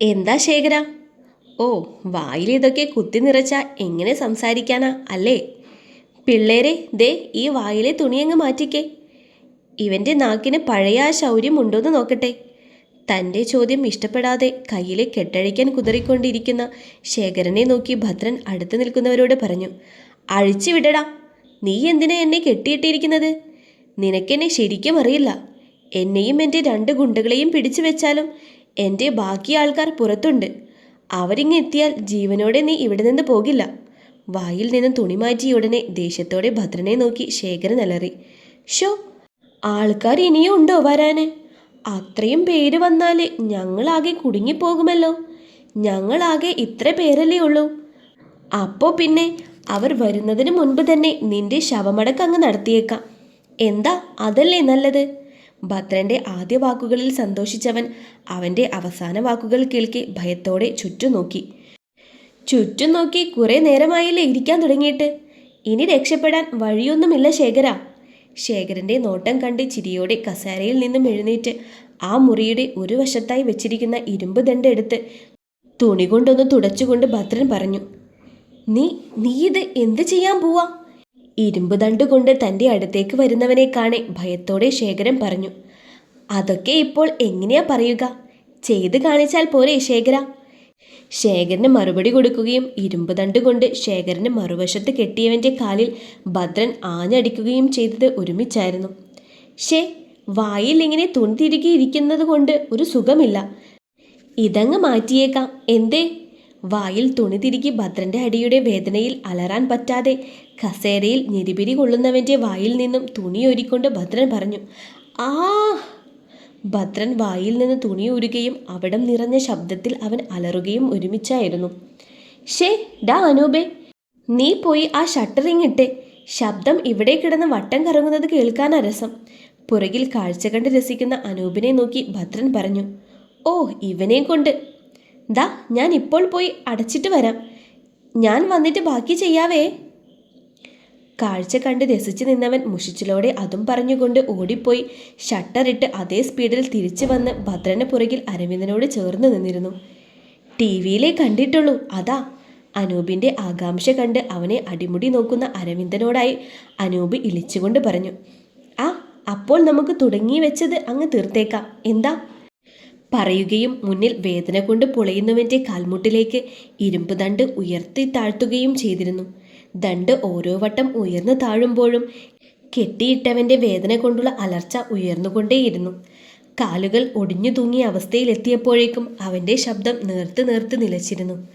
എന്താ ശേഖര? ഓ വായിലിതൊക്കെ കുത്തി നിറച്ച എങ്ങനെ സംസാരിക്കാനാ അല്ലേ? പിള്ളേരെ ദേ ഈ വായിലെ തുണിയങ്ങ് മാറ്റിക്കേ. ഇവന്റെ നാക്കിന് പഴയ ആ ശൗര്യം ഉണ്ടോന്ന് നോക്കട്ടെ. തന്റെ ചോദ്യം ഇഷ്ടപ്പെടാതെ കയ്യിലെ കെട്ടഴിക്കാൻ കുതറിക്കൊണ്ടിരിക്കുന്ന ശേഖരനെ നോക്കി ഭദ്രൻ അടുത്ത് നിൽക്കുന്നവരോട് പറഞ്ഞു അഴിച്ചു വിടടാ. നീ എന്തിനാ എന്നെ കെട്ടിയിട്ടിരിക്കുന്നത്? നിനക്കെന്നെ ശരിക്കും അറിയില്ല. എന്നെയും എന്റെ രണ്ട് ഗുണ്ടകളെയും പിടിച്ചു വെച്ചാലും എന്റെ ബാക്കി ആൾക്കാർ പുറത്തുണ്ട്. അവരിങ്ങെത്തിയാൽ ജീവനോടെ നീ ഇവിടെ നിന്ന് പോകില്ല. വായിൽ നിന്നും തുണി മാറ്റിയ ഉടനെ ദേഷ്യത്തോടെ ഭദ്രനെ നോക്കി ശേഖരൻ അലറി ഷോ ആൾക്കാർ ഇനിയും ഉണ്ടോ വരാന്? അത്രയും പേര് വന്നാൽ ഞങ്ങളാകെ കുടുങ്ങിപ്പോകുമല്ലോ. ഞങ്ങളാകെ ഇത്ര പേരല്ലേ ഉള്ളൂ. അപ്പോൾ പിന്നെ അവർ വരുന്നതിന് മുൻപ് തന്നെ നിന്റെ ശവമടക്കങ്ങ് നടത്തിയേക്കാം. എന്താ അതല്ലേ നല്ലത്? ഭദ്രന്റെ ആദ്യ വാക്കുകളിൽ സന്തോഷിച്ചവൻ അവന്റെ അവസാന വാക്കുകൾ കേൾക്കെ ഭയത്തോടെ ചുറ്റും നോക്കി ചുറ്റും നോക്കി കുറെ നേരമായില്ലേ ഇരിക്കാൻ തുടങ്ങിയിട്ട്? ഇനി രക്ഷപ്പെടാൻ വഴിയൊന്നുമില്ല ശേഖര. ശേഖരന്റെ നോട്ടം കണ്ട് ചിരിയോടെ കസേരയിൽ നിന്നും എഴുന്നേറ്റ് ആ മുറിയുടെ ഒരു വശത്തായി വെച്ചിരിക്കുന്ന ഇരുമ്പ് ദണ്ട് എടുത്ത് തുണി കൊണ്ടൊന്ന് തുടച്ചുകൊണ്ട് ഭദ്രൻ പറഞ്ഞു നീ നീ ഇത് എന്ത് ചെയ്യാൻ പോവാ? ഇരുമ്പ് ദണ്ടുകൊണ്ട് തന്റെ അടുത്തേക്ക് വരുന്നവനെ കാണെ ഭയത്തോടെ ശേഖരൻ പറഞ്ഞു അതൊക്കെ ഇപ്പോൾ എങ്ങനെയാ പറയുക? ചെയ്ത് കാണിച്ചാൽ പോരെ ശേഖര. ശേഖരന് മറുപടി കൊടുക്കുകയും ഇരുമ്പ് ദണ്ട് കൊണ്ട് ശേഖരന് മറുവശത്ത് കെട്ടിയവന്റെ കാലിൽ ഭദ്രൻ ആഞ്ഞടിക്കുകയും ചെയ്തത് ഒരുമിച്ചായിരുന്നു. ഷേ വായിൽ ഇങ്ങനെ തുണി ഇരിക്കുന്നത് കൊണ്ട് ഒരു സുഖമില്ല. ഇതങ്ങ് മാറ്റിയേക്കാം. എന്തേ? വായിൽ തുണി ഭദ്രന്റെ അടിയുടെ വേദനയിൽ അലറാൻ പറ്റാതെ കസേരയിൽ ഞെരിപിരി കൊള്ളുന്നവന്റെ വായിൽ നിന്നും തുണി ഒരുക്കൊണ്ട് ഭദ്രൻ പറഞ്ഞു ആ! ഭദ്രൻ വായിൽ നിന്ന് തുണി ഊരുകയും അവിടം നിറഞ്ഞ ശബ്ദത്തിൽ അവൻ അലറുകയും ഒരുമിച്ചായിരുന്നു. ഷേ ഡാ അനൂപേ നീ പോയി ആ ഷട്ടറിങ് ഇട്ടെ ശബ്ദം ഇവിടെ കിടന്ന് വട്ടം കറങ്ങുന്നത് കേൾക്കാനാ രസം. പുറകിൽ കാഴ്ച കണ്ട് രസിക്കുന്ന അനൂപിനെ നോക്കി ഭദ്രൻ പറഞ്ഞു ഓ ഇവനെ കൊണ്ട്. ദാ ഞാൻ ഇപ്പോൾ പോയി അടച്ചിട്ട് വരാം. ഞാൻ വന്നിട്ട് ബാക്കി ചെയ്യാവേ. കാഴ്ച കണ്ട് രസിച്ചു നിന്നവൻ മുഷിച്ചിലോടെ അതും പറഞ്ഞുകൊണ്ട് ഓടിപ്പോയി. ഷട്ടറിട്ട് അതേ സ്പീഡിൽ തിരിച്ചു വന്ന് ഭദ്രന് പുറകിൽ അരവിന്ദനോട് ചേർന്ന് നിന്നിരുന്നു. ടി വിയിലേ കണ്ടിട്ടുള്ളൂ. അതാ. അനൂപിന്റെ ആകാംക്ഷ കണ്ട് അവനെ അടിമുടി നോക്കുന്ന അരവിന്ദനോടായി അനൂപ് ഇളിച്ചുകൊണ്ട് പറഞ്ഞു. ആ അപ്പോൾ നമുക്ക് തുടങ്ങി വെച്ചത് അങ്ങ് തീർത്തേക്കാം. എന്താ? പറയുകയും മുന്നിൽ വേദന കൊണ്ട് പൊളയുന്നവന്റെ കാൽമുട്ടിലേക്ക് ഇരുമ്പ് ദണ്ട് ഉയർത്തി താഴ്ത്തുകയും ചെയ്തിരുന്നു. ദണ്ട് ഓരോ വട്ടം ഉയർന്നു താഴുമ്പോഴും കെട്ടിയിട്ടവന്റെ വേദന കൊണ്ടുള്ള അലർച്ച ഉയർന്നുകൊണ്ടേയിരുന്നു. കാലുകൾ ഒടിഞ്ഞു തൂങ്ങിയ അവസ്ഥയിലെത്തിയപ്പോഴേക്കും അവന്റെ ശബ്ദം നേർത്ത് നേർത്ത് നിലച്ചിരുന്നു.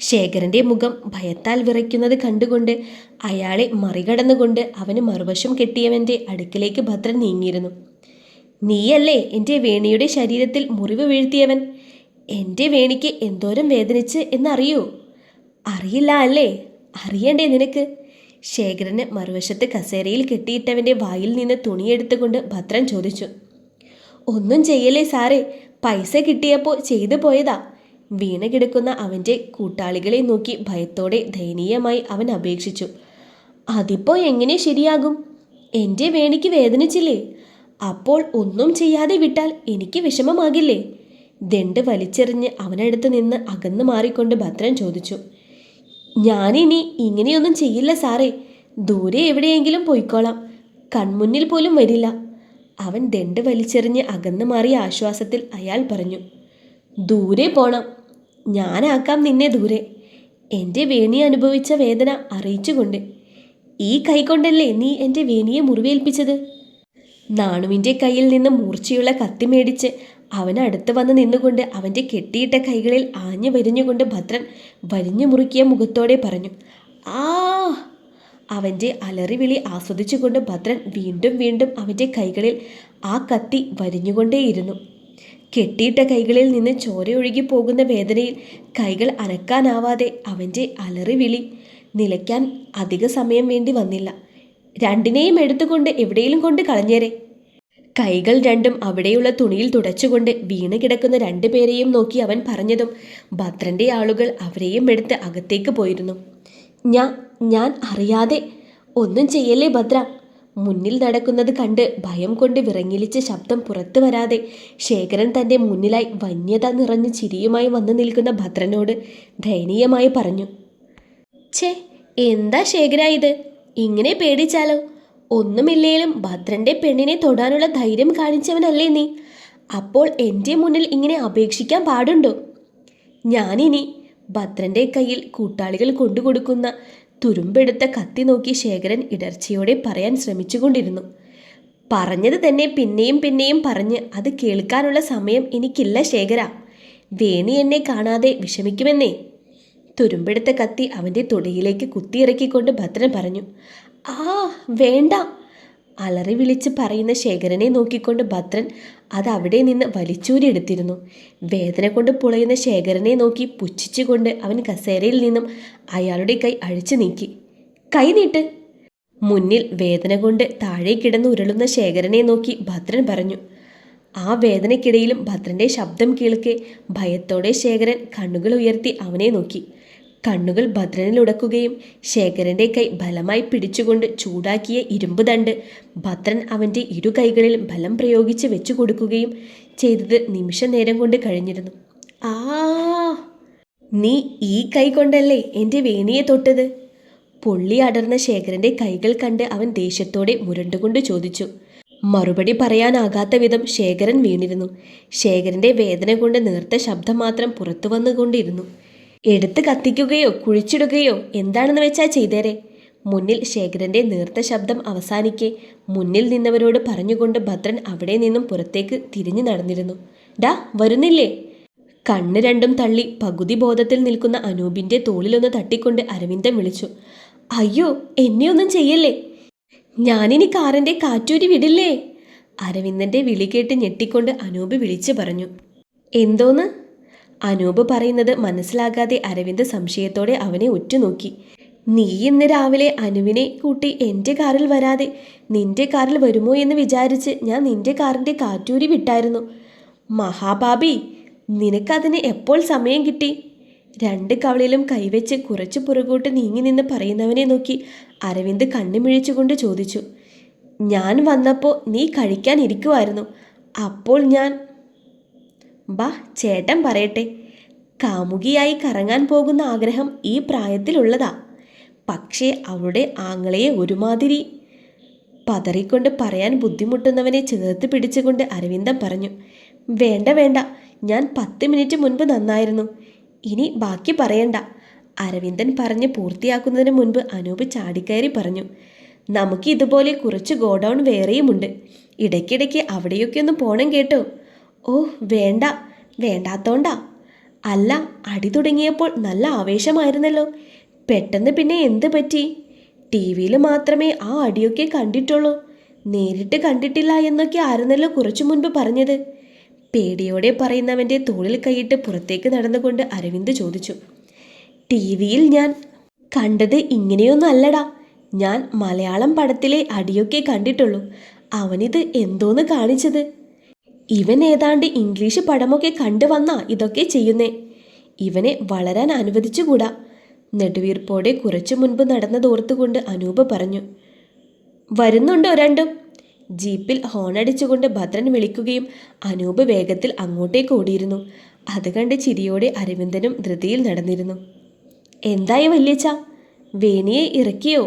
ശേഖരന്റെ മുഖം ഭയത്താൽ വിറയ്ക്കുന്നത് കണ്ടുകൊണ്ട് അയാളെ മറികടന്നുകൊണ്ട് അവന് മറുവശം കെട്ടിയവന്റെ അടുക്കിലേക്ക് ഭദ്രൻ നീങ്ങിയിരുന്നു. നീയല്ലേ എന്റെ വേണിയുടെ ശരീരത്തിൽ മുറിവ് വീഴ്ത്തിയവൻ? എന്റെ വേണിക്ക് എന്തോരം വേദനിച്ച് എന്നറിയോ? അറിയില്ല അല്ലേ? അറിയണ്ടേ നിനക്ക്? ശേഖരന് മറുവശത്ത് കസേരയിൽ കെട്ടിയിട്ടവന്റെ വായിൽ നിന്ന് തുണിയെടുത്തുകൊണ്ട് ഭദ്രൻ ചോദിച്ചു. ഒന്നും ചെയ്യല്ലേ സാറേ? പൈസ കിട്ടിയപ്പോൾ ചെയ്തു പോയതാ. വീണ് കിടക്കുന്ന അവന്റെ കൂട്ടാളികളെ നോക്കി ഭയത്തോടെ ദയനീയമായി അവൻ അപേക്ഷിച്ചു. അതിപ്പോൾ എങ്ങനെ ശരിയാകും? എന്റെ വേണിക്ക് വേദനിച്ചില്ലേ? അപ്പോൾ ഒന്നും ചെയ്യാതെ വിട്ടാൽ എനിക്ക് വിഷമമാകില്ലേ? ദണ്ട് വലിച്ചെറിഞ്ഞ് അവനടുത്ത് നിന്ന് അകന്നു മാറിക്കൊണ്ട് ഭദ്രൻ ചോദിച്ചു. ഞാനിനി ഇങ്ങനെയൊന്നും ചെയ്യില്ല സാറേ. ദൂരെ എവിടെയെങ്കിലും പോയിക്കോളാം. കൺമുന്നിൽ പോലും വരില്ല. അവൻ ദണ്ട് വലിച്ചെറിഞ്ഞ് അകന്നു മാറിയ ആശ്വാസത്തിൽ അയാൾ പറഞ്ഞു ദൂരെ പോണം. ഞാനാക്കാം നിന്നെ ദൂരെ. എന്റെ വേണി അനുഭവിച്ച വേദന അറിയിച്ചുകൊണ്ട്. ഈ കൈകൊണ്ടല്ലേ നീ എന്റെ വേണിയെ മുറിവേൽപ്പിച്ചത്? നാണുവിന്റെ കയ്യിൽ നിന്ന് മൂർച്ചയുള്ള കത്തി മേടിച്ച് അവനടുത്ത് വന്ന് നിന്നുകൊണ്ട് അവന്റെ കെട്ടിയിട്ട കൈകളിൽ ആഞ്ഞു വരിഞ്ഞുകൊണ്ട് ഭദ്രൻ വരിഞ്ഞു മുറുക്കിയ മുഖത്തോടെ പറഞ്ഞു ആ! അവന്റെ അലറിവിളി ആസ്വദിച്ചുകൊണ്ട് ഭദ്രൻ വീണ്ടും വീണ്ടും അവന്റെ കൈകളിൽ ആ കത്തി വരിഞ്ഞുകൊണ്ടേയിരുന്നു. കെട്ടിയിട്ട കൈകളിൽ നിന്ന് ചോരയൊഴുകി പോകുന്ന വേദനയിൽ കൈകൾ അനക്കാനാവാതെ അവന്റെ അലറിവിളി നിലയ്ക്കാൻ അധിക സമയം വേണ്ടി വന്നില്ല. രണ്ടിനെയും എടുത്തുകൊണ്ട് എവിടെയും കൊണ്ട് കളഞ്ഞേരെ. കൈകൾ രണ്ടും അവിടെയുള്ള തുണിയിൽ തുടച്ചുകൊണ്ട് വീണ് കിടക്കുന്ന രണ്ടുപേരെയും നോക്കി അവൻ പറഞ്ഞതും ഭദ്രന്റെ ആളുകൾ അവരെയും എടുത്ത് അകത്തേക്ക് പോയിരുന്നു. ഞാൻ ഞാൻ അറിയാതെ ഒന്നും ചെയ്യല്ലേ ഭദ്ര? മുന്നിൽ നടക്കുന്നത് കണ്ട് ഭയം കൊണ്ട് വിറങ്ങിലിച്ച ശബ്ദം പുറത്തു വരാതെ ശേഖരൻ തന്റെ മുന്നിലായി വന്യത നിറഞ്ഞ ചിരിയുമായി വന്നു നിൽക്കുന്ന ഭദ്രനോട് ദയനീയമായി പറഞ്ഞു. ഛേ എന്താ ശേഖര ഇത്? ഇങ്ങനെ പേടിച്ചാലോ? ഒന്നുമില്ലേലും ഭദ്രന്റെ പെണ്ണിനെ തൊടാനുള്ള ധൈര്യം കാണിച്ചവനല്ലേ നീ. അപ്പോൾ എന്റെ മുന്നിൽ ഇങ്ങനെ അപേക്ഷിക്കാൻ പാടുണ്ടോ? ഞാനിനി ഭദ്രന്റെ കയ്യിൽ കൂട്ടാളികൾ കൊണ്ടുകൊടുക്കുന്ന തുരുമ്പെടുത്ത കത്തി നോക്കി ശേഖരൻ ഇടർച്ചയോടെ പറയാൻ ശ്രമിച്ചുകൊണ്ടിരുന്നു. പറഞ്ഞത് തന്നെ പിന്നെയും പിന്നെയും പറഞ്ഞ് അത് കേൾക്കാനുള്ള സമയം എനിക്കില്ല ശേഖര. വേണി എന്നെ കാണാതെ വിഷമിക്കുമെന്നേ. തുരുമ്പെടുത്ത കത്തി അവന്റെ തുടയിലേക്ക് കുത്തിയിറക്കിക്കൊണ്ട് ഭദ്രൻ പറഞ്ഞു. ആ വേണ്ട. അലറി വിളിച്ച് പറയുന്ന ശേഖരനെ നോക്കിക്കൊണ്ട് ഭദ്രൻ അത് അവിടെ നിന്ന് വലിച്ചൂരിയെടുത്തിരുന്നു വേദന കൊണ്ട് പുളയുന്ന ശേഖരനെ നോക്കി പുച്ഛിച്ചുകൊണ്ട് അവൻ കസേരയിൽ നിന്നും അയാളുടെ കൈ അഴിച്ചു നീക്കി. കൈ നീട്ട്. മുന്നിൽ വേദന കൊണ്ട് താഴെ കിടന്ന് ഉരുളുന്ന ശേഖരനെ നോക്കി ഭദ്രൻ പറഞ്ഞു. ആ വേദനയ്ക്കിടയിലും ഭദ്രന്റെ ശബ്ദം കേൾക്കെ ഭയത്തോടെ ശേഖരൻ കണ്ണുകൾ ഉയർത്തി അവനെ നോക്കി. കണ്ണുകൾ ഭദ്രനിൽ ഉടക്കുകയും ശേഖരന്റെ കൈ ബലമായി പിടിച്ചുകൊണ്ട് ചൂടാക്കിയ ഇരുമ്പ് ദണ്ട് ഭദ്രൻ അവന്റെ ഇരു കൈകളിലും ബലം പ്രയോഗിച്ച് വെച്ചു കൊടുക്കുകയും ചെയ്തത് നിമിഷ നേരം കൊണ്ട് കഴിഞ്ഞിരുന്നു. ആ നീ ഈ കൈ കൊണ്ടല്ലേ എന്റെ വേണിയെ തൊട്ടത്? പൊള്ളി അടർന്ന ശേഖരന്റെ കൈകൾ കണ്ട് അവൻ ദേഷ്യത്തോടെ മുരണ്ടുകൊണ്ട് ചോദിച്ചു. മറുപടി പറയാനാകാത്ത വിധം ശേഖരൻ വീണിരുന്നു. ശേഖരന്റെ വേദന കൊണ്ട് നേർത്ത ശബ്ദം മാത്രം പുറത്തു വന്നുകൊണ്ടിരുന്നു. എടുത്ത് കത്തിക്കുകയോ കുഴിച്ചിടുകയോ എന്താണെന്ന് വെച്ചാൽ ചെയ്തേരെ? മുന്നിൽ ശേഖരന്റെ നീർത്ത ശബ്ദം അവസാനിക്കെ മുന്നിൽ നിന്നവരോട് പറഞ്ഞുകൊണ്ട് ഭദ്രൻ അവിടെ നിന്നും പുറത്തേക്ക് തിരിഞ്ഞു നടന്നിരുന്നു. ഡാ വരുന്നില്ലേ? കണ്ണ് രണ്ടും തള്ളി പകുതി ബോധത്തിൽ നിൽക്കുന്ന അനൂപിന്റെ തോളിലൊന്ന് തട്ടിക്കൊണ്ട് അരവിന്ദൻ വിളിച്ചു. അയ്യോ എന്നെയൊന്നും ചെയ്യല്ലേ? ഞാനിനി കാറിന്റെ കാറ്റൂരി വിടില്ലേ? അരവിന്ദന്റെ വിളി കേട്ട് ഞെട്ടിക്കൊണ്ട് അനൂപ് വിളിച്ചു പറഞ്ഞു. എന്തോന്ന്? അനൂപ് പറയുന്നത് മനസ്സിലാകാതെ അരവിന്ദ് സംശയത്തോടെ അവനെ ഉറ്റുനോക്കി. നീ ഇന്ന് രാവിലെ അനുവിനെ കൂട്ടി എന്റെ കാറിൽ വരാതെ നിന്റെ കാറിൽ വരുമോ എന്ന് വിചാരിച്ച് ഞാൻ നിന്റെ കാറിന്റെ കാറ്റൂരി വിട്ടായിരുന്നു. മഹാബാബി നിനക്കതിന് എപ്പോൾ സമയം കിട്ടി രണ്ട് കവളിലും കൈവച്ച് കുറച്ച് പുറകോട്ട് നീങ്ങി നിന്ന് പറയുന്നവനെ നോക്കി അരവിന്ദ് കണ്ണുമിഴിച്ചുകൊണ്ട് ചോദിച്ചു. ഞാൻ വന്നപ്പോൾ നീ കഴിക്കാൻ ഇരിക്കുമായിരുന്നു അപ്പോൾ ഞാൻ ബാ ചേട്ടൻ പറയട്ടെ. കാമുകിയായി കറങ്ങാൻ പോകുന്ന ആഗ്രഹം ഈ പ്രായത്തിലുള്ളതാ. പക്ഷേ അവളുടെ ആങ്ങളയെ ഒരുമാതിരി. പതറിക്കൊണ്ട് പറയാൻ ബുദ്ധിമുട്ടുന്നവനെ ചേർത്ത് പിടിച്ചുകൊണ്ട് അരവിന്ദൻ പറഞ്ഞു വേണ്ട വേണ്ട ഞാൻ പത്ത് മിനിറ്റ് മുൻപ് നന്നായിരുന്നു. ഇനി ബാക്കി പറയണ്ട. അരവിന്ദൻ പറഞ്ഞ് പൂർത്തിയാക്കുന്നതിന് മുൻപ് അനൂപ് ചാടിക്കയറി പറഞ്ഞു നമുക്ക് ഇതുപോലെ കുറച്ച് ഗോഡൗൺ വേറെയുമുണ്ട്. ഇടയ്ക്കിടയ്ക്ക് അവിടെയൊക്കെ ഒന്ന് പോകണം കേട്ടോ. ഓ വേണ്ട വേണ്ടാത്തോണ്ടാ. അല്ല അടി തുടങ്ങിയപ്പോൾ നല്ല ആവേശമായിരുന്നല്ലോ. പെട്ടെന്ന് പിന്നെ എന്ത് പറ്റി? ടി വിയിൽ മാത്രമേ ആ അടിയൊക്കെ കണ്ടിട്ടുള്ളൂ. നേരിട്ട് കണ്ടിട്ടില്ല എന്നൊക്കെ ആയിരുന്നല്ലോ കുറച്ചു മുൻപ് പറഞ്ഞത്. പേടിയോടെ പറയുന്നവന്റെ തോളിൽ കൈയിട്ട് പുറത്തേക്ക് നടന്നുകൊണ്ട് അരവിന്ദ് ചോദിച്ചു ടി വിയിൽ ഞാൻ കണ്ടത് ഇങ്ങനെയൊന്നും അല്ലടാ. ഞാൻ മലയാളം പടത്തിലെ അടിയൊക്കെ കണ്ടിട്ടുള്ളൂ. അവനിത് എന്തോന്ന് കാണിച്ചത്? ഇവൻ ഏതാണ്ട് ഇംഗ്ലീഷ് പടമൊക്കെ കണ്ടു വന്നാ ഇതൊക്കെ ചെയ്യുന്നേ. ഇവനെ വളരാൻ അനുവദിച്ചുകൂടാ. നെടുവീർപ്പോടെ കുറച്ചു മുൻപ് നടന്നതോർത്തുകൊണ്ട് അനൂപ പറഞ്ഞു വരുന്നുണ്ടോ രണ്ടും? ജീപ്പിൽ ഹോണടിച്ചുകൊണ്ട് ഭദ്രൻ വിളിക്കുകയും അനൂപ് വേഗത്തിൽ അങ്ങോട്ടേക്ക് ഓടിയിരുന്നു. അത് കണ്ട് ചിരിയോടെ അരവിന്ദനും ധൃതിയിൽ നടന്നിരുന്നു എന്തായി വല്യച്ച വേണിയെ ഇറക്കിയോ?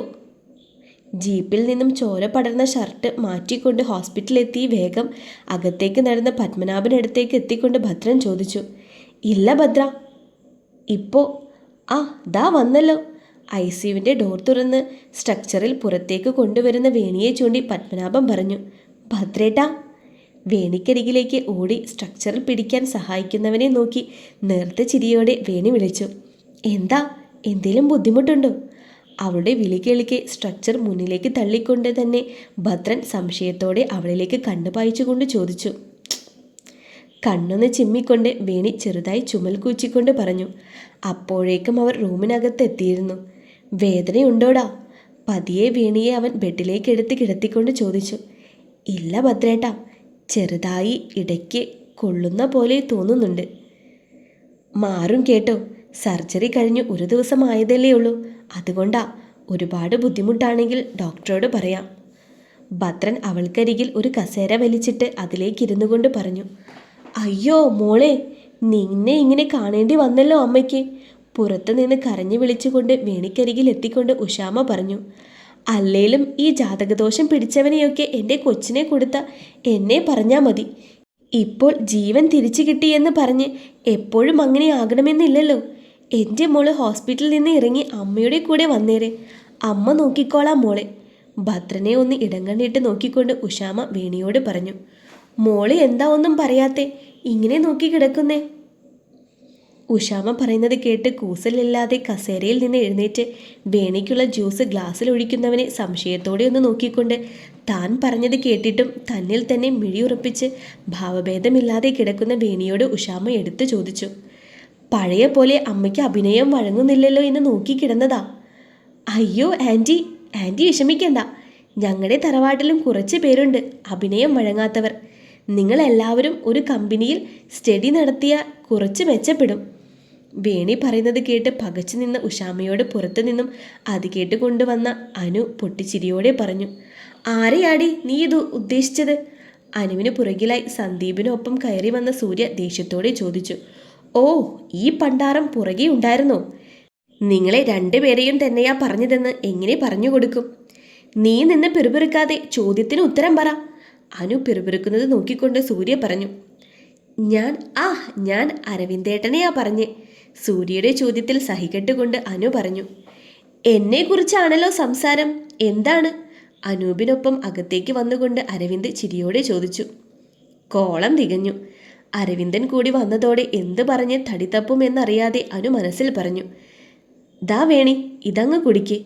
ജീപ്പിൽ നിന്നും ചോര പടർന്ന ഷർട്ട് മാറ്റിക്കൊണ്ട് ഹോസ്പിറ്റലിലെത്തി വേഗം അകത്തേക്ക് നടന്ന പത്മനാഭനടുത്തേക്ക് എത്തിക്കൊണ്ട് ഭദ്രൻ ചോദിച്ചു ഇല്ല ഭദ്ര ഇപ്പോൾ ആ ദാ വന്നല്ലോ. ഐ സിയുവിന്റെ ഡോർ തുറന്ന് സ്ട്രക്ചറിൽ പുറത്തേക്ക് കൊണ്ടുവരുന്ന വേണിയെ ചൂണ്ടി പത്മനാഭൻ പറഞ്ഞു ഭദ്രേട്ടാ. വേണിക്കരികിലേക്ക് ഓടി സ്ട്രക്ചറിൽ പിടിക്കാൻ സഹായിക്കുന്നവനെ നോക്കി നേർത്ത ചിരിയോടെ വേണി വിളിച്ചു എന്താ എന്തേലും ബുദ്ധിമുട്ടുണ്ടോ? അവളുടെ വിളി കേളിക്കെ സ്ട്രക്ചർ മുന്നിലേക്ക് തള്ളിക്കൊണ്ട് തന്നെ ഭദ്രൻ സംശയത്തോടെ അവളിലേക്ക് കണ്ണു പായിച്ചുകൊണ്ട് ചോദിച്ചു. കണ്ണൊന്ന് ചിമ്മിക്കൊണ്ട് വേണി ചെറുതായി ചുമൽ കൂച്ചിക്കൊണ്ട് പറഞ്ഞു. അപ്പോഴേക്കും അവർ റൂമിനകത്ത് എത്തിയിരുന്നു. വേദനയുണ്ടോടാ? പതിയെ വേണിയെ അവൻ ബെഡിലേക്ക് എടുത്ത് കിടത്തിക്കൊണ്ട് ചോദിച്ചു. ഇല്ല ഭദ്രേട്ടാ ചെറുതായി ഇടയ്ക്ക് കൊള്ളുന്ന പോലെ തോന്നുന്നുണ്ട്. മാറും കേട്ടോ സർജറി കഴിഞ്ഞ് ഒരു ദിവസം ആയതല്ലേ ഉള്ളൂ. അതുകൊണ്ടാ ഒരുപാട് ബുദ്ധിമുട്ടാണെങ്കിൽ ഡോക്ടറോട് പറയാം. ഭദ്രൻ അവൾക്കരികിൽ ഒരു കസേര വലിച്ചിട്ട് അതിലേക്ക് ഇരുന്നു കൊണ്ട് പറഞ്ഞു അയ്യോ മോളെ നിന്നെ ഇങ്ങനെ കാണേണ്ടി വന്നല്ലോ അമ്മയ്ക്ക്. പുറത്തു നിന്ന് കരഞ്ഞു വിളിച്ചുകൊണ്ട് വേണിക്കരികിൽ എത്തിക്കൊണ്ട് ഉഷാമ പറഞ്ഞു അല്ലേലും ഈ ജാതകദോഷം പിടിച്ചവനെയൊക്കെ എന്റെ കൊച്ചിനെ കൊടുത്ത എന്നെ പറഞ്ഞാൽ മതി. ഇപ്പോൾ ജീവൻ തിരിച്ചു കിട്ടിയെന്ന് പറഞ്ഞ് എപ്പോഴും അങ്ങനെ ആകണമെന്നില്ലല്ലോ. എന്റെ മോൾ ഹോസ്പിറ്റലിൽ നിന്ന് ഇറങ്ങി അമ്മയുടെ കൂടെ വന്നേരെ. അമ്മ നോക്കിക്കോളാം മോളെ. ഭദ്രനെ ഒന്ന് ഇടങ്കണ്ണിട്ട് നോക്കിക്കൊണ്ട് ഉഷാമ വേണിയോട് പറഞ്ഞു മോൾ എന്താ ഒന്നും പറയാത്തെ? ഇങ്ങനെ നോക്കി കിടക്കുന്നേ? ഉഷാമ പറയുന്നത് കേട്ട് കൂസലില്ലാതെ കസേരയിൽ നിന്ന് എഴുന്നേറ്റ് വേണിക്കുള്ള ജ്യൂസ് ഗ്ലാസ്സിൽ ഒഴിക്കുന്നവനെ സംശയത്തോടെ ഒന്ന് നോക്കിക്കൊണ്ട് താൻ പറഞ്ഞത് കേട്ടിട്ടും തന്നിൽ തന്നെ മിഴിയുറപ്പിച്ച് ഭാവഭേദമില്ലാതെ കിടക്കുന്ന വേണിയോട് ഉഷാമ എടുത്തു ചോദിച്ചു പഴയ പോലെ അമ്മയ്ക്ക് അഭിനയം വഴങ്ങുന്നില്ലല്ലോ എന്ന് നോക്കിക്കിടന്നതാ അയ്യോ ആന്റി ആന്റി വിഷമിക്കണ്ട. ഞങ്ങളുടെ തറവാട്ടിലും കുറച്ച് പേരുണ്ട് അഭിനയം വഴങ്ങാത്തവർ. നിങ്ങളെല്ലാവരും ഒരു കമ്പനിയിൽ സ്റ്റഡി നടത്തിയ കുറച്ച് മെച്ചപ്പെടും. വേണി പറയുന്നത് കേട്ട് പകച്ചു നിന്ന ഉഷാമയോട് പുറത്തു നിന്നും അത് കേട്ട് കൊണ്ടുവന്ന അനു പൊട്ടിച്ചിരിയോടെ പറഞ്ഞു ആരെയാടി നീ ഇത് ഉദ്ദേശിച്ചത്? അനുവിന് പുറകിലായി സന്ദീപിനൊപ്പം കയറി വന്ന സൂര്യ ദേഷ്യത്തോടെ ചോദിച്ചു ഓ ഈ പണ്ടാരം പുറകെ ഉണ്ടായിരുന്നോ. നിങ്ങളെ രണ്ടുപേരെയും തന്നെയാ പറഞ്ഞതെന്ന് എങ്ങനെ പറഞ്ഞു കൊടുക്കും? നീ നിന്ന് പിറുപിറുക്കാതെ ചോദ്യത്തിന് ഉത്തരം പറ. അനു പിറുപിറുക്കുന്നത് നോക്കിക്കൊണ്ട് സൂര്യ പറഞ്ഞു. ഞാൻ ആ ഞാൻ അരവിന്ദേട്ടനെയാ പറഞ്ഞേ. സൂര്യയുടെ ചോദ്യത്തിൽ സഹികെട്ടുകൊണ്ട് അനു പറഞ്ഞു. എന്നെക്കുറിച്ചാണല്ലോ സംസാരം? എന്താണ്? അനൂപിനൊപ്പം അകത്തേക്ക് വന്നുകൊണ്ട് അരവിന്ദ് ചിരിയോടെ ചോദിച്ചു. കോളം തികഞ്ഞു. അരവിന്ദൻ കൂടി വന്നതോടെ എന്ത് പറഞ്ഞ് തടിത്തപ്പുമെന്നറിയാതെ അനു മനസ്സിൽ പറഞ്ഞു ദാ വേണി ഇതങ്ങ് കുടിക്ക്.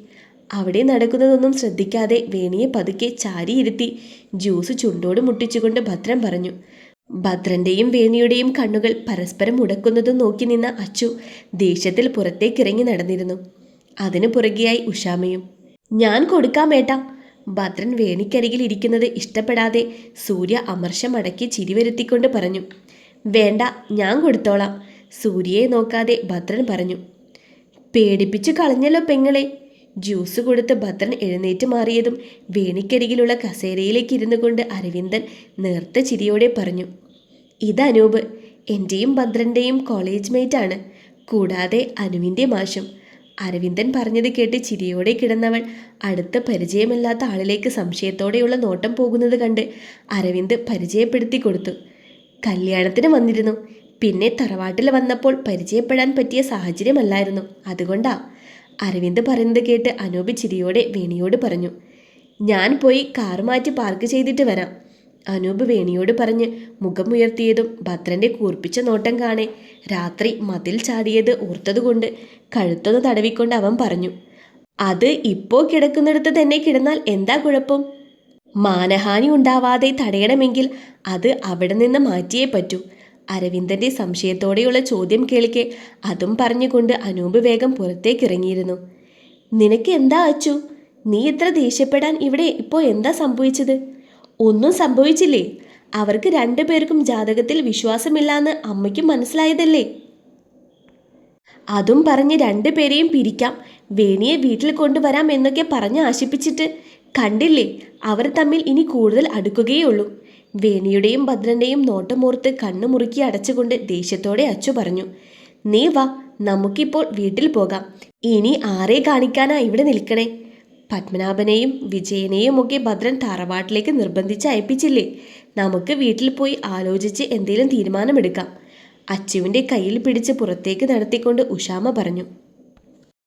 അവിടെ നടക്കുന്നതൊന്നും ശ്രദ്ധിക്കാതെ വേണിയെ പതുക്കെ ചാരിയിരുത്തി ജ്യൂസ് ചുണ്ടോട് മുട്ടിച്ചുകൊണ്ട് ഭദ്രൻ പറഞ്ഞു ഭദ്രന്റെയും വേണിയുടെയും കണ്ണുകൾ പരസ്പരം ഉടക്കുന്നതും നോക്കി നിന്ന അച്ചു ദേഷ്യത്തിൽ പുറത്തേക്കിറങ്ങി നടന്നിരുന്നു. അതിനു പുറകെയായി ഉഷാമയും ഞാൻ കൊടുക്കാം ഏട്ടാ. ഭദ്രൻ വേണിക്കരികിൽ ഇരിക്കുന്നത് ഇഷ്ടപ്പെടാതെ സൂര്യ അമർഷം അടക്കി ചിരിവരുത്തിക്കൊണ്ട് പറഞ്ഞു വേണ്ട ഞാൻ കൊടുത്തോളാം. സൂര്യയെ നോക്കാതെ ഭദ്രൻ പറഞ്ഞു. പേടിപ്പിച്ചു കളഞ്ഞല്ലോ പെങ്ങളെ. ജ്യൂസ് കൊടുത്ത് ഭദ്രൻ എഴുന്നേറ്റ് മാറിയതും വേണിക്കരികിലുള്ള കസേരയിലേക്ക് ഇരുന്നു കൊണ്ട് അരവിന്ദൻ നേർത്ത ചിരിയോടെ പറഞ്ഞു ഇത് അനൂപ് എന്റെയും ഭദ്രന്റെയും കോളേജ് ആണ്. കൂടാതെ അനുവിന്റെ മാഷും. അരവിന്ദൻ പറഞ്ഞത് കേട്ട് ചിരിയോടെ കിടന്നവൾ അടുത്ത പരിചയമില്ലാത്ത ആളിലേക്ക് സംശയത്തോടെയുള്ള നോട്ടം പോകുന്നത് കണ്ട് അരവിന്ദ് പരിചയപ്പെടുത്തി കൊടുത്തു. കല്യാണത്തിന് വന്നിരുന്നു. പിന്നെ തറവാട്ടിൽ വന്നപ്പോൾ പരിചയപ്പെടാൻ പറ്റിയ സാഹചര്യമല്ലായിരുന്നു. അതുകൊണ്ടാ. അരവിന്ദ് പറയുന്നത് കേട്ട് അനൂപ് ചിരിയോടെ വേണിയോട് പറഞ്ഞു. ഞാൻ പോയി കാർ മാറ്റി പാർക്ക് ചെയ്തിട്ട് വരാം. അനൂപ് വേണിയോട് പറഞ്ഞ് മുഖമുയർത്തിയതും ഭദ്രന്റെ കൂർപ്പിച്ച നോട്ടം കാണെ രാത്രി മതിൽ ചാടിയത് ഓർത്തതുകൊണ്ട് കഴുത്തൊന്ന് തടവിക്കൊണ്ട് അവൻ പറഞ്ഞു. അത് ഇപ്പോൾ കിടക്കുന്നിടത്ത് തന്നെ കിടന്നാൽ എന്താ കുഴപ്പം? മാനഹാനി ഉണ്ടാവാതെ തടയണമെങ്കിൽ അത് അവിടെ നിന്ന് മാറ്റിയേ പറ്റൂ. അരവിന്ദന്റെ സംശയത്തോടെയുള്ള ചോദ്യം കേൾക്കെ അതും പറഞ്ഞുകൊണ്ട് അനൂപ് വേഗം പുറത്തേക്ക് ഇറങ്ങിയിരുന്നു നിനക്ക് എന്താ അച്ചു? നീ ഇത്ര ദേഷ്യപ്പെടാൻ ഇവിടെ ഇപ്പോൾ എന്താ സംഭവിച്ചത്? ഒന്നും സംഭവിച്ചില്ലേ? അവർക്ക് രണ്ടുപേർക്കും ജാതകത്തിൽ വിശ്വാസമില്ലാന്ന് അമ്മയ്ക്കും മനസ്സിലായതല്ലേ? അതും പറഞ്ഞ് രണ്ടുപേരെയും പിരിക്കാം. വേണിയെ വീട്ടിൽ കൊണ്ടുവരാം എന്നൊക്കെ പറഞ്ഞ് ആശിപ്പിച്ചിട്ട് കണ്ടില്ലേ? അവർ തമ്മിൽ ഇനി കൂടുതൽ അടുക്കുകയുള്ളൂ വേണിയുടെയും ഭദ്രന്റെയും നോട്ടമോർത്ത് കണ്ണു മുറുക്കി അടച്ചുകൊണ്ട് ദേഷ്യത്തോടെ അച്ചു പറഞ്ഞു നീ വാ നമുക്കിപ്പോൾ വീട്ടിൽ പോകാം. ഇനി ആരെ കാണിക്കാനാ ഇവിടെ നിൽക്കണേ? പത്മനാഭനെയും വിജയനെയും ഒക്കെ ഭദ്രൻ തറവാട്ടിലേക്ക് നിർബന്ധിച്ച് അയപ്പിച്ചില്ലേ? നമുക്ക് വീട്ടിൽ പോയി ആലോചിച്ച് എന്തെങ്കിലും തീരുമാനമെടുക്കാം. അച്ചുവിന്റെ കയ്യിൽ പിടിച്ച് പുറത്തേക്ക് നടത്തിക്കൊണ്ട് ഉഷാമ പറഞ്ഞു